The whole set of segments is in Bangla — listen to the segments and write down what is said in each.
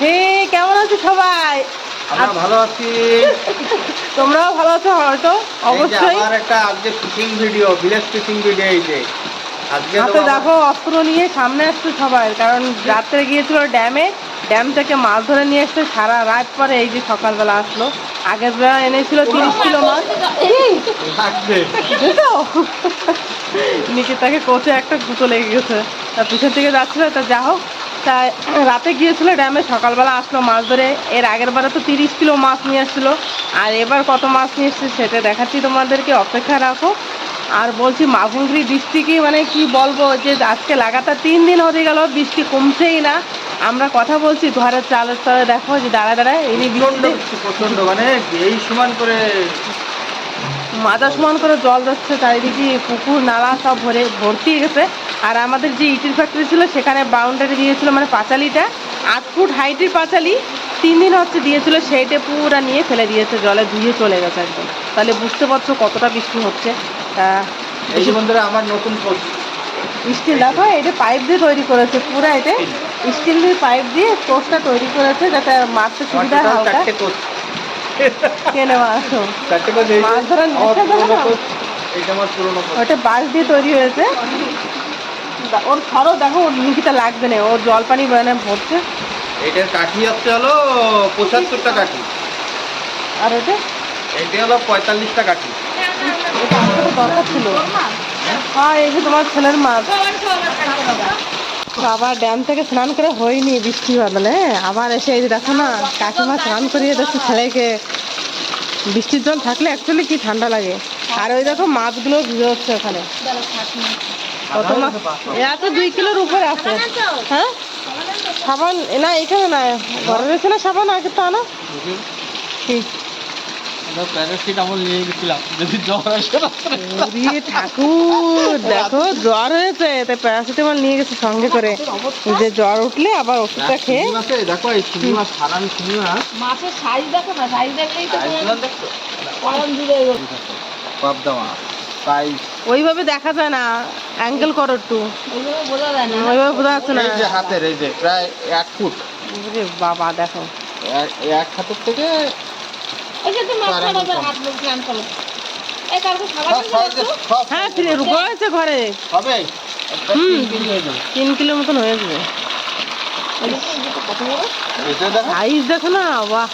হে কেমন আছো সবাই? আমরা ভালো আছি। তোমরাও ভালো আছো হয়তো অবশ্যই। আবার একটা আজকে fishing video village fishing video এই যে। আজকে তো দেখো অস্ত্র নিয়ে সামনে আসছে সবাই কারণ রাত্রে গিয়েছিল ড্যামে ড্যাম থেকে মাছ ধরে নিয়ে এসছে সারা রাত পরে এই যে সকালবেলা আসলো। আগের বেলা এনেছিল তিরিশ কিলো মাছ নিকিতাকে কোচে একটা গুঁতো লেগে গেছে। তা পিছন থেকে যাচ্ছিল তা যা হোক তা রাতে গিয়েছিল ড্যামে সকালবেলা আসলো মাছ ধরে। এর আগের বারে তো তিরিশ কিলো মাছ নিয়ে আসছিল। আর এবার কত মাছ নিয়ে এসছে সেটা দেখাচ্ছি তোমাদেরকে অপেক্ষা রাখো। আর বলছি মাভুঙ্গরি ডিস্ট্রিক্টই মানে কি বলব যে আজকে লাগাতার তিন দিন হতে গেল বৃষ্টি কমছেই না। আমরা কথা বলছি ঘরের চালের তলে দেখো যে দাঁড়া দাঁড়ায় এনি প্রচণ্ড মানে এই সমান করে মাথা সমান করে জল যাচ্ছে চারিদিকে পুকুর নালা সব ভরে ভর্তি হয়ে গেছে। আর আমাদের যে ইটির ফ্যাক্টরি ছিল সেখানে বাউন্ডারি দিয়েছিল মানে পাঁচালিটা। আট ফুট হাইটের পাঁচালি তিন দিন হচ্ছে দিয়েছিল সেইটা পুরা নিয়ে ফেলে দিয়েছে জলে ধুয়ে চলে গেছে একদম। তাহলে বুঝতে পারছ কতটা বৃষ্টি হচ্ছে। তা এই বন্ধুরা আমার নতুন স্টিল দেখো এটা পাইপ দিয়ে তৈরি করেছে পুরা এটা। স্টিল। দিয়ে পাইপ দিয়ে কোচটা তৈরি করেছে যাতে মারতে আমার সুবিধা টোটাল হালকা। চারটে আসো চারটে কোচ এই যে মাছ ধরার ওটা বাঁশ দিয়ে তৈরি হয়েছে। ওর খরচ দেখো ওর নিকিটা লাগবে না ওর জল পানি মানে ভরছে। এইটার কাঠি হচ্ছে হলো পঁচাত্তরটা কাঠি। আর এটা? এইটা হলো পঁয়তাল্লিশটা কাঠি। দরকার ছিল। হ্যাঁ এই যে তোমার ছেলের মাছ আবার ড্যাম থেকে স্নান করে হয়নি বৃষ্টি বাদলে আবার এসে এই দেখো না কাকিমা স্নান করিয়ে দেখো ছেলেকে। বৃষ্টির জল থাকলে অ্যাকচুয়ালি কি ঠান্ডা লাগে। আর ওই দেখো মাছগুলো ভিজে হচ্ছে ওখানে। কত মাছ এরা তো দুই কিলোর উপরে আছে। হ্যাঁ? সাবান না এখানে না ঘরে রয়েছে না সাবান? আগে তো আনা। কি প্যারাসিটামল নিয়ে গেছিলাম। যদি জ্বর আসে ওরে ঠাকুর দেখো জ্বর হয়েছে তাই প্যারাসিটামল নিয়ে গেছে সঙ্গে করে। যে জ্বর উঠলে আবার ওষুধটা খেয়ে। দেখো এই শিঙি মাছ হারামি শিঙি মাছ মাছের সাইজ দেখো না সাইজ দেখলেই তো পাবদা মাছ। সাইজ ওইভাবে দেখা যায় না অ্যাঙ্গেল করো একটু। ওইভাবে বোঝা যায় না। ওইভাবে বোঝা যাচ্ছে না। এই যে হাতের এই যে প্রায় এক ফুট। ওরে বাবা দেখো। এক- হাতের থেকে যে তুমি হাত করো এই কালকে খাবার হ্যাঁ ফিরে ঘরে। হবে? তিন হয়ে যাবে। মতন হয়ে যাবে। এটা সাইজ দেখো না বাহ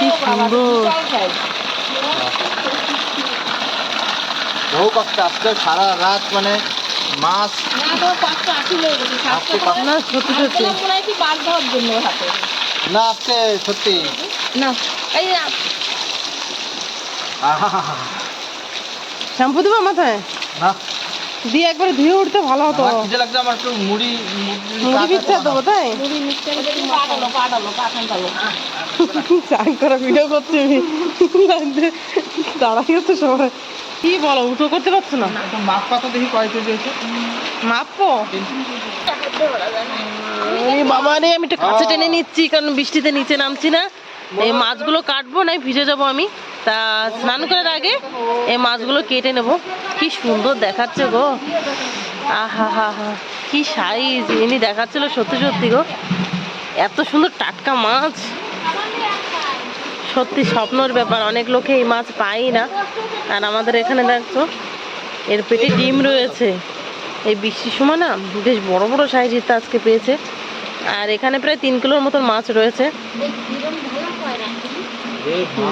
কি সুন্দর। বহু কষ্ট আজকে সারা রাত মানে মাছ না সত্যি না আজকে সত্যি। না এই শ্যাম্পু দেবো মাথায়? না। দিয়ে একবার ধুয়ে উঠতে ভালো হতো। খিদে লাগছে আমার একটু মুড়ি মুড়ি পিঠা দেবো তাই? মুড়ি মিক্সচার করে পাঠালো পাঠালো পাঠালো চান করা ভিডিও করছি আমি। দাঁড়াই গেছে সবাই। কি বলো উঠো করতে পারছ না? মাছ পাতা দেখি কয় কেজি হয়েছে? মাপো এই বাবা রে আমি একটু কাছে টেনে নিচ্ছি কারণ বৃষ্টিতে নিচে নামছি না। এই মাছগুলো কাটবো না ভিজে যাব আমি। তা স্নান করার আগে এই মাছগুলো কেটে নেব। কি সুন্দর দেখাচ্ছে গো। আহা হা হা কি সাইজ এমনি দেখাচ্ছিল সত্যি সত্যি গো। এত সুন্দর টাটকা মাছ। সত্যি স্বপ্নর ব্যাপার, অনেক লোকে এই মাছ পাই না। আর আমাদের এখানে দেখছ, এর পেটে ডিম রয়েছে। এই বৃষ্টির সময় না, বেশ বড় বড় সাইজের তো আজকে পেয়েছে। আর এখানে প্রায় তিন কিলোর মতন মাছ রয়েছে।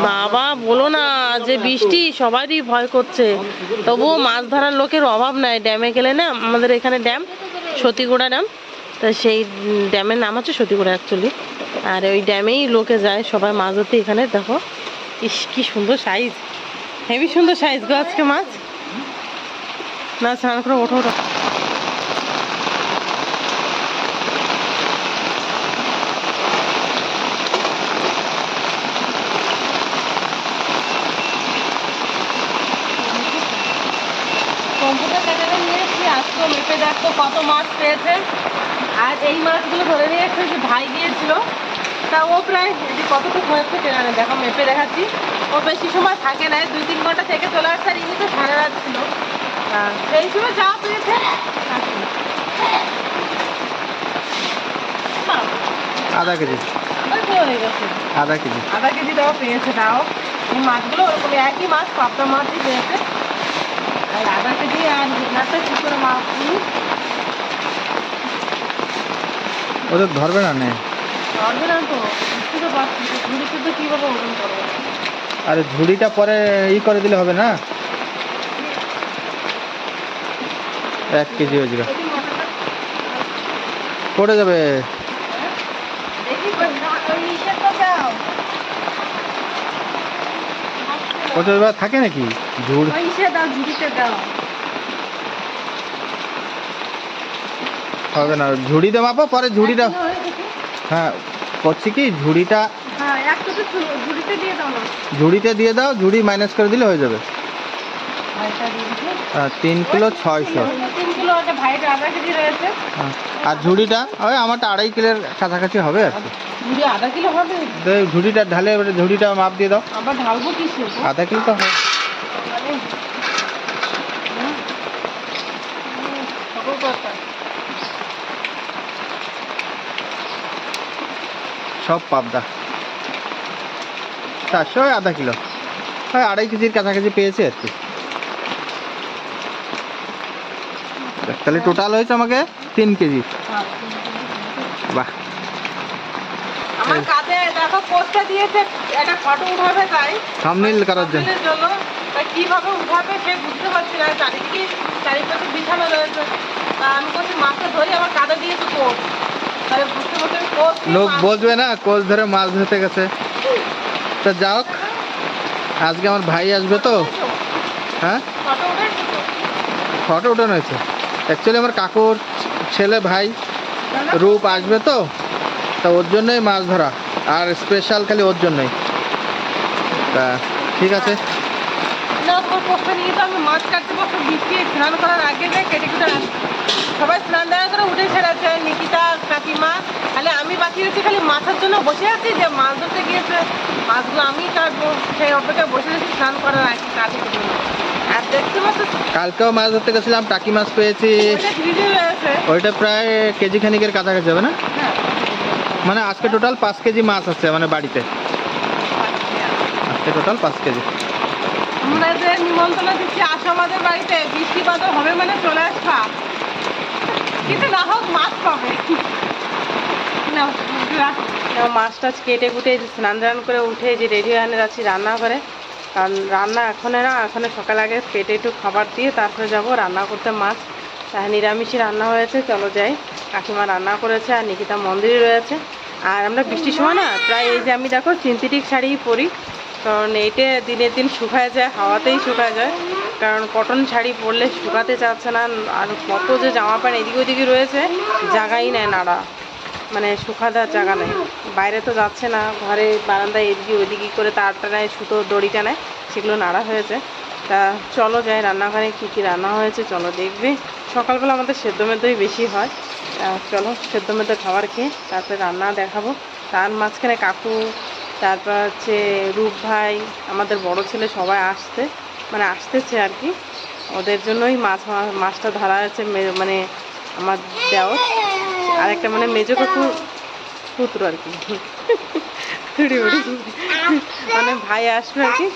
বাবা, বলো না, যে বৃষ্টি, সবারই ভয় করছে। তবুও মাছ ধরার লোকের অভাব নাই। ড্যামে গেলে না, আমাদের এখানে ড্যাম, সতীগুড়া ড্যাম। তা সেই ড্যামের নাম হচ্ছে সতীগুড়া অ্যাকচুয়ালি আর ওই ড্যামেই লোকে যায়, সবাই মাছ ধরতে এখানে, দেখো। ইস, কি সুন্দর সাইজ হেভি সুন্দর সাইজ গো আজকে মাছ। না, স্নান করে, ওঠো ওঠো। কত মাছ পেয়েছে। আর এই মাছগুলো ধরে নিয়ে এসেছে, ভাই গিয়েছিল ও প্রায় এটি কতটুকু হয়েছে দেখো মেপে দেখাচ্ছি। ও বেশি সময় থাকে না দুই তিন ঘণ্টা থেকে চলে আসছে আর ইনি তো সারা রাত ছিল সেই সময় যা পেয়েছে আধা কেজি। তো আধা কেজি। আধা কেজি দেওয়া পেয়েছে তাও এই মাছগুলো ওরকম একই মাছ পাবদা মাছই পেয়েছে। আর আধা কেজি আর একটা কি মাছ? নিই ওদের ধরবে না নে? ধরবে না তো বুঝতে তো পারছি ঝুড়ি শুদ্ধ কীভাবে ওজন করব? আরে ঝুড়িটা পরে ই করে দিলে হবে না? এক কেজি হয়ে মাথাটা পড়ে যাবে। এবার থাকে নাকি? ঝুড়। হবে না ঝুড়িতে মাপো পরে ঝুড়িটা হ্যাঁ করছি কি ঝুড়িটা হ্যাঁ ঝুড়িতে দিয়ে দাও ঝুড়ি মাইনাস করে দিলে হয়ে যাবে। আহ, তিন কিলো ছয়শো। হ্যাঁ। আর ঝুড়িটা ওই আমারটা আড়াই কিলোর কাছাকাছি হবে আর কি। ঝুড়িটা ঢালে ঝুড়িটা মাপ দিয়ে দাও। আবার ঢালবো আধা কিলো তো হবে আরে, হুম। হুম, সকল কথা। সব পাবদা। চারশো আধা কিলো। ওই আড়াই কেজির কাছাকাছি পেয়েছে আর কি। তাহলে টোটাল হয়েছে আমাকে তিন কেজি। হ্যাঁ। বাহ। আমার কাঁধে দেখো পোস্টটা দিয়েছে একটা ফটো উঠাবে তাই। থামনিল করার জন্য। thumbnail-এর জন্য। তা কীভাবে উঠাবে সে বুঝতে পারছি না। চারিদিকে চারিপাশে বিছানো রয়েছে। আমি বলছি মাছটা ধরি আমার কাঁধে দিয়েছে কোচ লোক বসবে না, কোচ ধরে মাছ ধরতে গেছে। তো যাও। আজকে আমার ভাই আসবে তো। হ্যাঁ? ফটো উঠানো হয়েছে। অ্যাকচুয়ালি আমার কাকুর ছেলে ভাই রূপ আসবে তো। তা ওর জন্যই মাছ ধরা। আর স্পেশাল খালি ওর জন্যই। তা ঠিক আছে। না তোর নিয়ে তো আমি মাছ কাটতে বসে বিছিয়ে স্নান করার আগে যে কেটে কেটে সবাই স্নান দেওয়া করে উঠে ছেড়েছে নিকিতা কাকিমা। খালি আমি বাকি রয়েছি খালি মাছের জন্য বসে আছি যে মাছ ধরতে গিয়েছে মাছগুলো আমি কাটবো। সেই অপেক্ষায় বসে আছি স্নান করার আগে জন্য আর দেখতে পাচ্ছ কালকেও মাছ ধরতে গেছিলাম টাকি মাছ পেয়েছি। রয়েছে ওইটা প্রায় কেজি খানিকের কাছাকাছি হবে না? হ্যাঁ। মানে আজকে টোটাল পাঁচ কেজি মাছ আছে মানে বাড়িতে। আজকে টোটাল পাঁচ কেজি। আমরা যে নিমন্ত্রণ দিচ্ছি আসো আমাদের বাড়িতে বৃষ্টি বাদল হবে মানে চলে আসবা। কিন্তু না হোক, মাছ পাবে। মাছ টাছ কেটে কুটে স্নান টান করে উঠে যে রেডি হয়ে যাচ্ছি রান্না করে কারণ রান্না এখনে না এখনে সকাল আগে পেটে একটু খাবার দিয়ে তারপরে যাব রান্না করতে মাছ। নিরামিষই রান্না হয়েছে, চলো যাই। কাকিমা রান্না করেছে আর নিকিতা মন্দিরে রয়েছে। আর আমরা বৃষ্টির সময় না, প্রায় এই যে আমি দেখো সিনথেটিক শাড়িই পরি। কারণ এইটে দিনের দিন শুকায় যায়, হাওয়াতেই শুকায় যায়। কারণ কটন শাড়ি পরলে শুকাতে চাচ্ছে না, আর কত যে জামা প্যান্ট এদিক ওদিকে রয়েছে, জায়গাই নেয় নাড়া মানে শুকা দেওয়ার জায়গা নেই। বাইরে তো যাচ্ছে না, ঘরে বারান্দায় এদিকে ওইদিকে করে তারটা নেয় সুতো, দড়িটা নেয়, সেগুলো নাড়া হয়েছে। তা চলো যাই, রান্নাঘরে কী কী রান্না হয়েছে, চলো দেখবে। সকালবেলা আমাদের সেদ্ধ মেদ্ধই বেশি হয়। চলো সেদ্ধ মেদ্ধ খাবার খেয়ে তারপরে রান্না দেখাবো। তার মাঝখানে কাকু তারপর হচ্ছে রূপ ভাই আমাদের বড় ছেলে সবাই আসছে মানে আসতেছে আর কি। ওদের জন্যই মাছ মাছটা ধরা আছে মানে আমার দেওর। আর একটা মানে মেজো কাকুর পুত্র আর কি। মানে ভাই আসবে আর কি।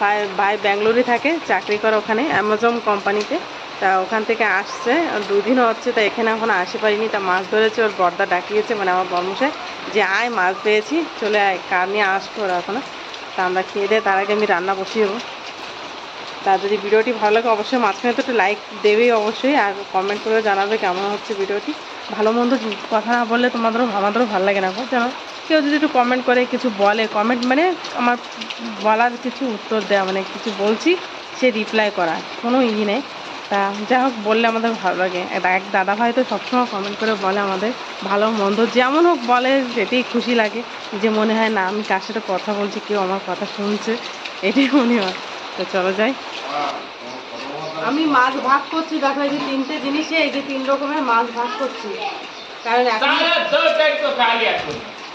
ভাই ভাই ব্যাঙ্গালোরে থাকে চাকরি করে ওখানে অ্যামাজন কোম্পানিতে। তা ওখান থেকে আসছে। আর দুদিনও হচ্ছে, তা এখানে এখন আসতে পারিনি। তা মাছ ধরেছে, ওর বর্দা ডাকিয়েছে মানে আমার বর্মশাই, যে আয়, মাছ পেয়েছি, চলে আয় কার নিয়ে আসব ওরা এখন তা আমরা খেয়ে দেয় তার আগে আমি রান্না বসিয়ে দেবো। তা যদি ভিডিওটি ভালো লাগে, অবশ্যই মাঝখানে তো একটু লাইক দেবেই অবশ্যই, আর কমেন্ট করে জানাবে কেমন হচ্ছে ভিডিওটি। ভালো মন্দ কথা না বললে তোমাদেরও, আমাদেরও ভালো লাগে না জানো কেউ যদি একটু কমেন্ট করে, কিছু বলে কমেন্ট মানে আমার বলার কিছু উত্তর দেওয়া মানে কিছু বলছি, সে রিপ্লাই করা কোনো ই নেই। তা যাই হোক বললে আমাদের ভালো লাগে। এক- এক দাদা ভাই তো সবসময় কমেন্ট করে বলে আমাদের ভালো মন্দ যেমন হোক বলে সেটাই খুশি লাগে। যে মনে হয় না আমি কার সাথে কথা বলছি কেউ আমার কথা শুনছে। এটাই মনে হয়। তো চলো যাই। আমি মাছ ভাগ করছি দেখো এই যে তিনটে জিনিসে এই যে তিন রকমের মাছ ভাগ করছি। কারণ এখন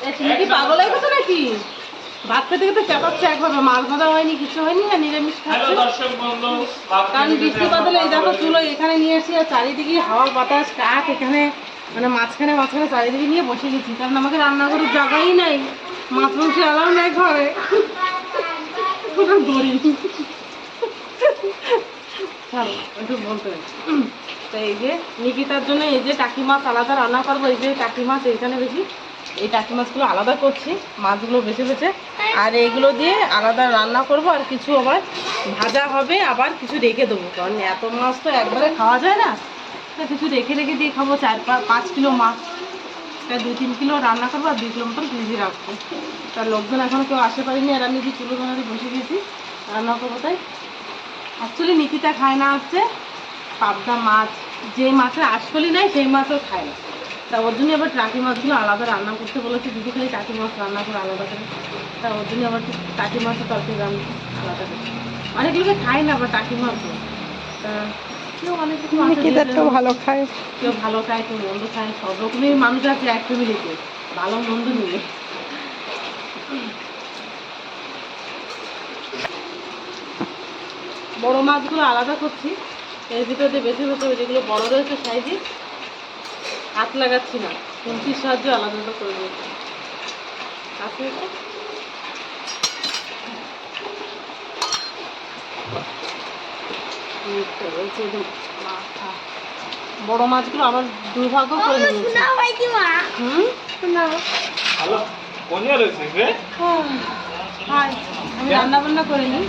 এ, তুমি কি পাগল হয়ে গেছো নাকি? ভাত খেতে খেতে চেপাচ্ছে একভাবে। মাছ ভাজা হয়নি কিছু হয়নি আর নিরামিষ খাচ্ছে। কারণ বৃষ্টি বাদলে এই দেখো চুলো এখানে নিয়ে এসি আর চারিদিকে হাওয়া বাতাস কাক এখানে মানে মাঝখানে মাঝখানে চারিদিকে নিয়ে বসে গেছি। কারণ আমাকে রান্নাঘরের জায়গাই নাই মাছ মাংস এলাও নাই ঘরে। দড়ি একটু বলতে হবে। তো এই যে নিকিতার জন্য এই যে টাকি মাছ আলাদা রান্না করব এই যে টাকি মাছ এইখানে বেশি এই টাকি মাছগুলো আলাদা করছি, মাছগুলো বেছে বেছে। আর এইগুলো দিয়ে আলাদা রান্না করব, আর কিছু আবার ভাজা হবে, আবার কিছু রেখে দেবো। কারণ এত মাছ তো একবারে খাওয়া যায় না। কিছু রেখে রেখে দিয়ে খাব, চার পাঁচ কিলো মাছ। তাই দু তিন কিলো রান্না করব, আর দুই কিলো মতন ফ্রিজে রাখব। তার লোকজন এখনও কেউ আসতে পারিনি, আর আমি যে চুলো ধরে বসে গেছি, রান্না করব তাই। অ্যাকচুয়ালি নিকিতা খায় না হচ্ছে, পাবদা মাছ। যে মাছের আশকলি নাই, সেই মাছও খায় না। তা ওর জন্য আবার টাকি মাছগুলো আলাদা রান্না করতে বলেছে। দিদি খালি টাকি মাছ রান্না করে আলাদা করে। তা ওর জন্য আবার টাকি মাছের তরকারি রান্না আলাদা করে। অনেক লোকে খায় না আবার টাকি মাছও তা কেউ অনেক কিছু মাছের নিকিতা তো দিয়ে- ভালো খায়। কেউ ভালো খায় কেউ মন্দ খায় সব রকমের মানুষ আছে এক ফ্যামিলিতে ভালো মন্দ নিয়ে বড় মাছগুলো আলাদা করছি। এর ভিতরে বেশি বেছে বেছে যেগুলো বড় রয়েছে সাইজে হাত লাগাচ্ছি না খুন্তির সাহায্যে আলাদা আলাদা করে দিয়েছি যে বড় মাছগুলো আবার দুর্ভাগ্য করে নিয়েছি। হুম? রয়েছে আমি রান্না বান্না করিনি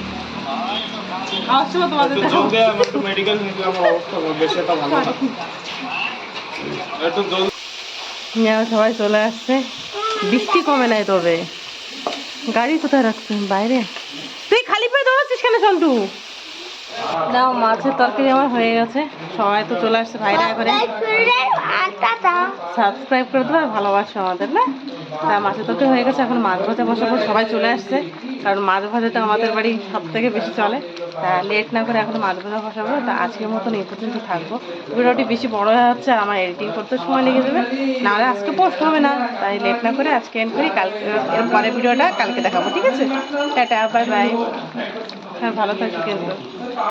খাওয়ার সময় তোমাদের আমার মেডিকেল অবস্থা বেশি ভালো না একটু যোগ দেখাবো সবাই চলে আসছে। বৃষ্টি কমে নাই তবে। গাড়ি কোথায় রাখছে বাইরে? তুই খালি পায়ে দৌড়াচ্ছিস কেন সন্টু? নাও মাছের তরকারি আমার হয়ে গেছে। সবাই তো চলে আসছে ভাইরা করে সাবস্ক্রাইব করে দেবে আর ভালোবাসো আমাদের, না? তা মাছের তরকারি হয়ে গেছে, এখন মাছ ভাজা বসাবো, সবাই চলে আসছে। কারণ মাছ ভাজাটা আমাদের বাড়ি সব থেকে বেশি চলে। তা লেট না করে এখন মাছ ভাজা বসাবো, তা আজকের মতন এই পর্যন্ত থাকব। ভিডিওটি বেশি বড় হয়ে যাচ্ছে, আর আমার এডিটিং করতে সময় লেগে যাবে। নাহলে আজকে পোস্ট হবে না, তাই লেট না করে আজকে এন্ড করি, কালকে, এর পরে ভিডিওটা কালকে দেখাবো, ঠিক আছে? টাটা বাই বাই হ্যাঁ ভালো থাকি। কিন্তু